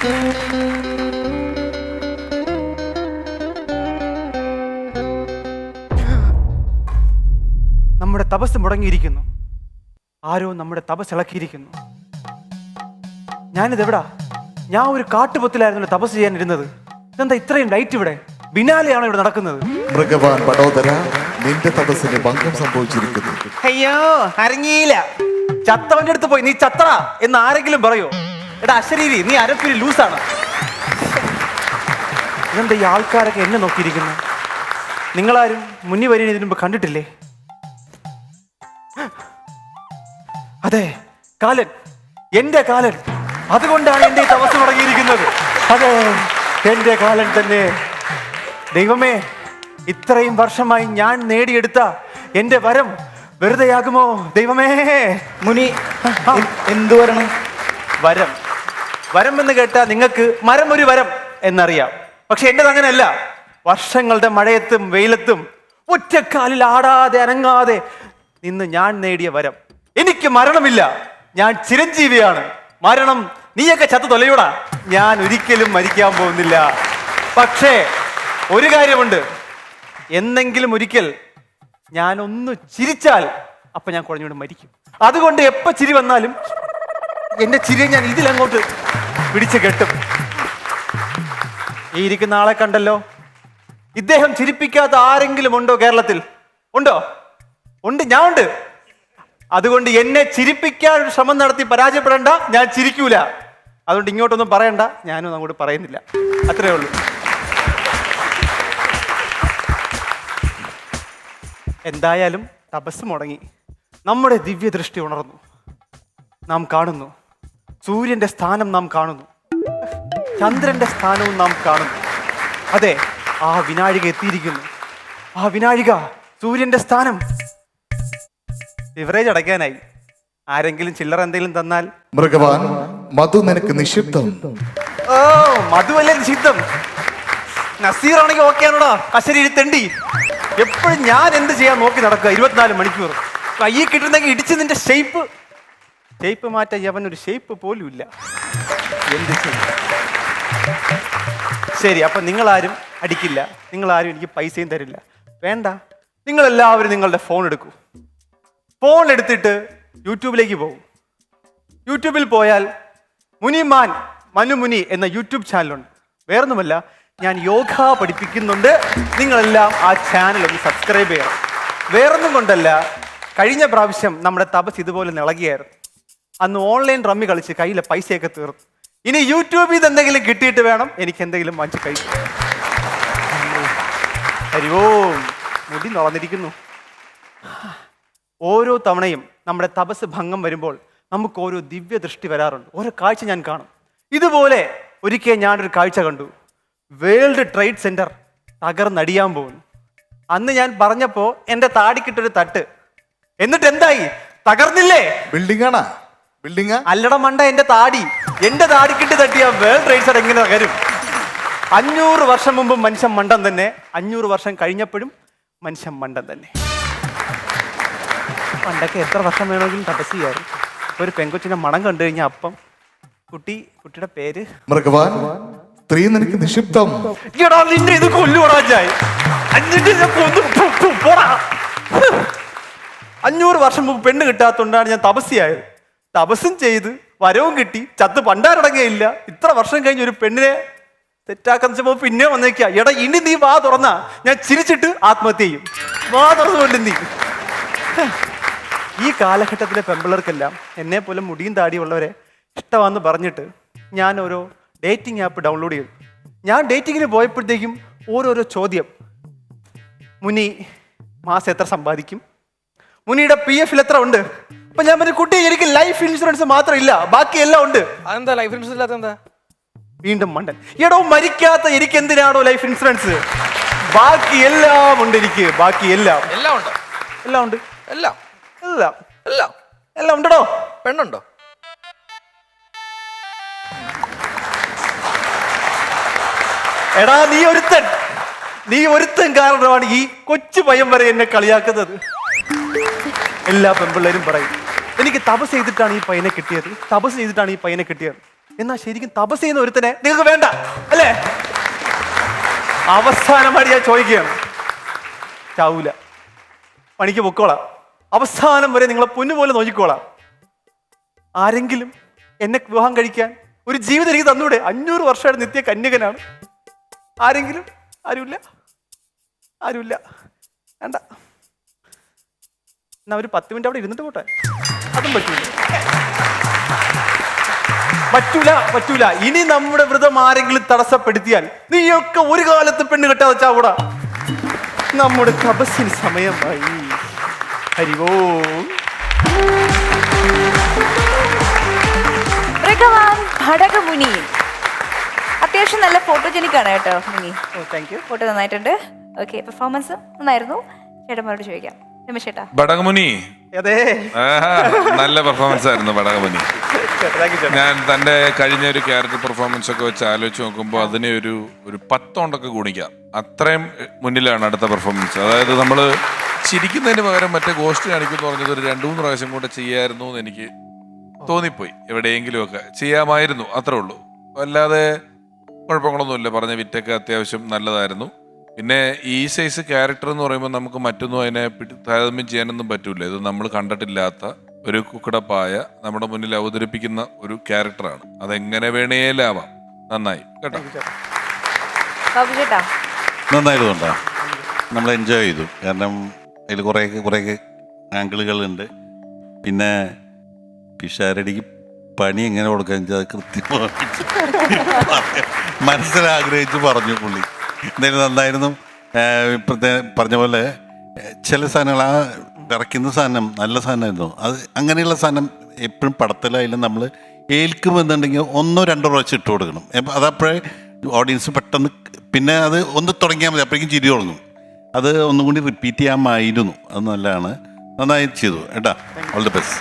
നമ്മുടെ തപസ് മുടങ്ങിയിരിക്കുന്നു. ആരോ നമ്മുടെ തപസ് ഇളക്കിയിരിക്കുന്നു. ഞാനിതെവിടാ? ഞാൻ ഒരു കാട്ടുപൊത്തിലായിരുന്നു തപസ് ചെയ്യാൻ ഇരുന്നത് ഇതെന്താ ഇത്രയും ലൈറ്റ് ഇവിടെ? ബിനാലെയാണ് ഇവിടെ നടക്കുന്നത്? മൃഗവാൻ പടോദര നിന്റെ തപസ്സിന് ഭംഗം സംഭവിച്ചിരിക്കുന്നു. അയ്യോ അറിഞ്ഞില്ല. ചത്തവന്റെ അടുത്ത് പോയി. നീ ചത്ര എന്ന് ആരെങ്കിലും പറയോ? എടാ അശരീരി നീ അരപ്പിരി ലൂസാണ്. ഇതെന്താ ഈ ആൾക്കാരൊക്കെ എന്നെ നോക്കിയിരിക്കുന്നു? നിങ്ങളാരും മുന്നിൽ വരി ഇതിനു മുമ്പ് കണ്ടിട്ടില്ലേ? അതെ കാലൻ. എന്റെ കാലൻ. അതുകൊണ്ടാണ് എന്റെ ഈ തപസ് മുടങ്ങിയിരിക്കുന്നത്. അതെ എന്റെ കാലൻ തന്നെ. ദൈവമേ ഇത്രയും വർഷമായി ഞാൻ നേടിയെടുത്ത എന്റെ വരം വെറുതെയാകുമോ? ദൈവമേ. മുനി എന്തു വരണം? വരം. വരം എന്ന് കേട്ടാൽ നിങ്ങൾക്ക് മരം ഒരു വരം എന്നറിയാം. പക്ഷെ എന്റെത് അങ്ങനെയല്ല. വർഷങ്ങളുടെ മഴയത്തും വെയിലത്തും ഒറ്റക്കാലിൽ ആടാതെ അനങ്ങാതെ നിന്ന് ഞാൻ നേടിയ വരം. എനിക്ക് മരണമില്ല. ഞാൻ ചിരഞ്ജീവിയാണ്. മരണം നീയൊക്കെ ചത്തു തൊലയൂടാ. ഞാൻ ഒരിക്കലും മരിക്കാൻ പോകുന്നില്ല. പക്ഷേ ഒരു കാര്യമുണ്ട്. എന്നെങ്കിലും ഒരിക്കൽ ഞാൻ ഒന്ന് ചിരിച്ചാൽ അപ്പൊ ഞാൻ കുഴഞ്ഞുകൊണ്ട് മരിക്കും. അതുകൊണ്ട് എപ്പോ ചിരി വന്നാലും എന്റെ ചിരി ഞാൻ ഇതിലങ്ങോട്ട് പിടിച്ചു കെട്ടും. ഈ ഇരിക്കുന്ന ആളെ കണ്ടല്ലോ? ഇദ്ദേഹം ചിരിപ്പിക്കാത്ത ആരെങ്കിലും ഉണ്ടോ കേരളത്തിൽ? ഉണ്ടോ? ഉണ്ട് ഞാൻ ഉണ്ട്. അതുകൊണ്ട് എന്നെ ചിരിപ്പിക്കാൻ ശ്രമം നടത്തി പരാജയപ്പെടേണ്ട ഞാൻ ചിരിക്കൂല. അതുകൊണ്ട് ഇങ്ങോട്ടൊന്നും പറയണ്ട ഞാനും അങ്ങോട്ട് പറയുന്നില്ല. അത്രേ ഉള്ളൂ. എന്തായാലും തപസ് മുടങ്ങി. നമ്മുടെ ദിവ്യദൃഷ്ടി ഉണർന്നു. നാം കാണുന്നു. സൂര്യന്റെ സ്ഥാനം നാം കാണുന്നു. ചന്ദ്രന്റെ സ്ഥാനവും നാം കാണുന്നു. അതെ ആ വിനാഴിക എത്തിയിരിക്കുന്നു. ആ വിനാഴിക സൂര്യന്റെ സ്ഥാനം. ബിവറേജ് അടയ്ക്കാനായി. ആരെങ്കിലും ചില്ലറ എന്തെങ്കിലും തന്നാൽ? മൃഗവാൻ മധു നിനക്ക് നിഷിദ്ധം. ഓ മധുവല്ലേ നിഷിദ്ധം? നസീർ ആണെങ്കിൽ ഓക്കെ ആണോടാ. കശരി തെണ്ടി. എപ്പോഴും ഞാൻ എന്ത് ചെയ്യാൻ നോക്കി നടക്കുക? ഇരുപത്തിനാല് മണിക്കൂർ. കയ്യിൽ കിട്ടുന്നെങ്കിൽ ഇടിച്ച് നിന്റെ ഷേപ്പ് ഷേപ്പ് മാറ്റാൻ അവൻ ഒരു ഷേപ്പ് പോലും ഇല്ല. എന്ത് ശരി അപ്പൊ നിങ്ങളാരും അടിക്കില്ല. നിങ്ങളാരും എനിക്ക് പൈസയും തരില്ല. വേണ്ട. നിങ്ങളെല്ലാവരും നിങ്ങളുടെ ഫോൺ എടുക്കൂ. ഫോൺ എടുത്തിട്ട് യൂട്യൂബിലേക്ക് പോകും യൂട്യൂബിൽ പോയാൽ മുനിമാൻ മനുമുനി എന്ന യൂട്യൂബ് ചാനലുണ്ട് വേറൊന്നുമല്ല ഞാൻ യോഗ പഠിപ്പിക്കുന്നുണ്ട്. നിങ്ങളെല്ലാം ആ ചാനൽ ഒന്ന് സബ്സ്ക്രൈബ് ചെയ്യണം. വേറൊന്നും കൊണ്ടല്ല കഴിഞ്ഞ പ്രാവശ്യം നമ്മുടെ തപസ് ഇതുപോലെ നിളകിയായിരുന്നു. അന്ന് ഓൺലൈൻ റമ്മി കളിച്ച് കയ്യിലെ പൈസയൊക്കെ തീർന്നു. ഇനി യൂട്യൂബിൽ നിന്ന് എന്തെങ്കിലും കിട്ടിയിട്ട് വേണം. എനിക്ക് എന്തെങ്കിലും വാങ്ങിച്ച് കഴിക്കാൻ ഹരിവോ മുടി നടന്നിരിക്കുന്നു ഓരോ തവണയും നമ്മുടെ തപസ് ഭംഗം വരുമ്പോൾ നമുക്ക് ഓരോ ദിവ്യ ദൃഷ്ടി വരാറുണ്ട്. ഓരോ കാഴ്ച ഞാൻ കാണും. ഇതുപോലെ ഒരിക്കൽ ഞാനൊരു കാഴ്ച കണ്ടു. വേൾഡ് ട്രേഡ് സെന്റർ തകർന്നടിയാൻ പോകുന്നു. അന്ന് ഞാൻ പറഞ്ഞപ്പോൾ എന്റെ താടിക്കിട്ടൊരു തട്ട്. എന്നിട്ട് എന്തായി? തകർന്നില്ലേ? ബിൽഡിംഗ് ആണാ? ബിൽഡിംഗ് അല്ലട മണ്ട എന്റെ താടി. എന്റെ താടിക്കിട്ട് തട്ടിയ വേൾഡ് സെന്റർ എങ്ങനെ തകരും അഞ്ഞൂറ് വർഷം മുമ്പ് മനുഷ്യൻ മണ്ടൻ തന്നെ. അഞ്ഞൂറ് വർഷം കഴിഞ്ഞപ്പോഴും മനുഷ്യൻ മണ്ടൻ തന്നെ. പണ്ടൊക്കെ എത്ര വർഷം വേണമെങ്കിലും തപസ് ചെയ്യാറ് ഒരു പെങ്കൊച്ചിന്റെ മണം കണ്ടു കഴിഞ്ഞ അപ്പം കുട്ടി കുട്ടിയുടെ പേര്? മൃഗവാൻ സ്ത്രീ നിനക്ക് നിക്ഷിപ്തം. എടാ നിന്നെ ഇത് കൊല്ലുപടാ ചായ് അഞ്ഞിട്ട് ഞാൻ കൊന്നു. ഫു, ഫു, പോടാ. അഞ്ഞൂറ് വർഷം മുമ്പ് പെണ്ണ് കിട്ടാത്തതുകൊണ്ടാണ് ഞാൻ തപസ്യായത് തപസ്സും ചെയ്ത് വരവും കിട്ടി. ചത്ത് പണ്ടാരടങ്ങയില്ല. ഇത്ര വർഷം കഴിഞ്ഞ് ഒരു പെണ്ണിനെ തെറ്റാക്കുന്ന ചുമ പിന്നെ വന്നേക്കാ. എടാ ഇനി നീ വാ തുറന്ന. ഞാൻ ചിരിച്ചിട്ട് ആത്മഹത്യ ചെയ്യും. വാ തുറന്നുകൊണ്ട് നീ. ഈ കാലഘട്ടത്തിലെ പെമ്പിളർക്കെല്ലാം എന്നെ പോലെ മുടിയും താടിയുള്ളവരെ ഇഷ്ടമാണെന്ന് പറഞ്ഞിട്ട് ഞാൻ ഓരോ ഡേറ്റിംഗ് ആപ്പ് ഡൗൺലോഡ് ചെയ്തു. ഞാൻ ഡേറ്റിങ്ങിന് പോയപ്പോഴത്തേക്കും ഓരോരോ ചോദ്യം. മുനി മാസം എത്ര സമ്പാദിക്കും? മുനിയുടെ പി എഫിൽ എത്ര ഉണ്ട്? അപ്പൊ ഞാൻ പറഞ്ഞു കുട്ടി എനിക്ക് ലൈഫ് ഇൻഷുറൻസ് മാത്രം ഇല്ല ബാക്കി എല്ലാം ഉണ്ട്. അതെന്താ ലൈഫ് ഇൻഷുറൻസ് ഇല്ലാത്ത എന്താ? വീണ്ടും മണ്ടൻ. എടോ മരിക്കാത്ത എനിക്ക് എന്തിനാണോ ലൈഫ് ഇൻഷുറൻസ് ബാക്കി എല്ലാം ഉണ്ട് എനിക്ക് ബാക്കി എല്ലാം. എല്ലാം ഉണ്ട്. എല്ലാം ഉണ്ട്. എല്ലാം. എല്ലാം. എല്ലാം. എല്ലാം ഉണ്ടോ പെണ്ണുണ്ടോ? എടാ നീ ഒരുത്തൻ. നീ ഒരുത്തൻ കാരണമാണ് ഈ കൊച്ചു പയ്യൻ വരെ എന്നെ കളിയാക്കുന്നത്. എല്ലാ പെമ്പിള്ളേരും പറയും എനിക്ക് തപസ് ചെയ്തിട്ടാണ് ഈ പയ്യനെ കിട്ടിയത്. തപസ് ചെയ്തിട്ടാണ് ഈ പയ്യനെ കിട്ടിയത്. എന്നാ ശരിക്കും തപസ് ചെയ്യുന്ന ഒരുത്തനെ നിങ്ങൾക്ക് വേണ്ട അല്ലേ? അവസാനമായിട്ട് ഞാൻ ചോദിക്കുകയാണ്. ചാവൂല. പണിക്ക് പൊക്കോളാം. അവസാനം വരെ നിങ്ങളെ പൊന്നുപോലെ നോക്കിക്കോളാം. ആരെങ്കിലും എന്നെ വിവാഹം കഴിക്കാൻ ഒരു ജീവിതം എനിക്ക് തന്നൂടെ? അഞ്ഞൂറ് വർഷമായിട്ട് നിത്യ കന്യകനാണ്. ആരെങ്കിലും? ആരുമില്ല. ആരുമില്ല. വേണ്ട. എന്നാ ഒരു പത്ത് മിനിറ്റ് അവിടെ ഇരുന്നിട്ട് പോട്ടെ? അതും പറ്റൂല. പറ്റൂല പറ്റൂല. ഇനി നമ്മുടെ വ്രതം ആരെങ്കിലും തടസ്സപ്പെടുത്തിയാൽ നീയൊക്കെ ഒരു കാലത്ത് പെണ്ണ് കെട്ടാതെ ചാവൂടാ. നമ്മുടെ തപസ്സിന് സമയമായി. ഹരിവോ ഭഗവാൻ ഭടകമുനി. അത്യാവശ്യം നല്ല ഫോട്ടോജനിക് ആണ് കേട്ടോ Muni. Oh thank you photo നന്നായിട്ടുണ്ട്. ഓക്കെ പെർഫോമൻസ് നന്നായിരുന്നു. ചേട്ടന്മാരോട് ചോദിക്കാം. ബടകമുനി. അതെ. നല്ല പെർഫോമൻസ് ആയിരുന്നു ബടകമുനി. ഞാൻ തന്റെ കഴിഞ്ഞ ഒരു ക്യാരക്ടർ പെർഫോമൻസ് ഒക്കെ വെച്ച് ആലോചിച്ച് നോക്കുമ്പോൾ അതിനെ ഒരു ഒരു പത്തോണ്ടൊക്കെ ഗുണിക്കാം. അത്രയും മുന്നിലാണ് അടുത്ത പെർഫോമൻസ് അതായത് നമ്മൾ ചിരിക്കുന്നതിന് പകരം മറ്റേ ഗോസ്റ്റ് കാണിക്കുമെന്ന് പറഞ്ഞത് ഒരു രണ്ടു മൂന്ന് പ്രാവശ്യം കൂടെ ചെയ്യായിരുന്നു എന്ന് എനിക്ക് തോന്നിപ്പോയി. എവിടെയെങ്കിലും ഒക്കെ ചെയ്യാമായിരുന്നു അത്രേ ഉള്ളൂ. അല്ലാതെ കുഴപ്പങ്ങളൊന്നുമില്ല. പറഞ്ഞ വിറ്റൊക്കെ അത്യാവശ്യം നല്ലതായിരുന്നു. പിന്നെ ഈ സൈസ് ക്യാരക്ടർ എന്ന് പറയുമ്പോൾ നമുക്ക് മറ്റൊന്നും അതിനെ പിടി- താരതമ്യം ചെയ്യാനൊന്നും പറ്റൂല. ഇത് നമ്മൾ കണ്ടിട്ടില്ലാത്ത ഒരു കുക്കടപ്പായ നമ്മുടെ മുന്നിൽ അവതരിപ്പിക്കുന്ന ഒരു ക്യാരക്ടറാണ് അതെങ്ങനെ വേണേലാവാം. നന്നായി. കേട്ടോ? നന്നായതുകൊണ്ടാ നമ്മൾ എൻജോയ് ചെയ്തു. കാരണം അതിൽ കുറേ കുറേ ആംഗിളുകളുണ്ട്. പിന്നെ പിഷാരടിക്ക് പണി എങ്ങനെ കൊടുക്കാൻ കൃത്യമായിട്ട് മനസ്സിലാഗ്രഹിച്ച് പറഞ്ഞു പുള്ളി. എന്തായാലും നന്നായിരുന്നു. ഇപ്പോഴത്തെ പറഞ്ഞ പോലെ ചില സാധനങ്ങൾ ആ വിറയ്ക്കുന്ന സാധനം നല്ല സാധനമായിരുന്നു. അത് അങ്ങനെയുള്ള സാധനം എപ്പോഴും പടത്തിലായാലും നമ്മൾ ഏൽക്കുമെന്നുണ്ടെങ്കിൽ ഒന്നോ രണ്ടോ പ്രാവശ്യം ഇട്ട് കൊടുക്കണം. അതപ്പോഴേ ഓഡിയൻസ് പെട്ടെന്ന് പിന്നെ അത് ഒന്ന് തുടങ്ങിയാൽ മതി. അപ്പോഴേക്കും ചിരി തുടങ്ങും അത് ഒന്നും കൂടി റിപ്പീറ്റ് ചെയ്യാമായിരുന്നു. അത് നല്ലതാണ്. നന്നായി ചെയ്തു. കേട്ടാ ഓൾ ദി ബെസ്റ്റ്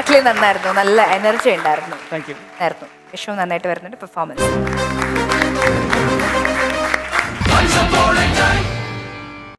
അഖിലേ നന്നായിരുന്നു. നല്ല എനർജി ഉണ്ടായിരുന്നു. താങ്ക് യു ആയിരുന്നു വിഷു നന്നായിട്ട് വരുന്നുണ്ട് പെർഫോമൻസ്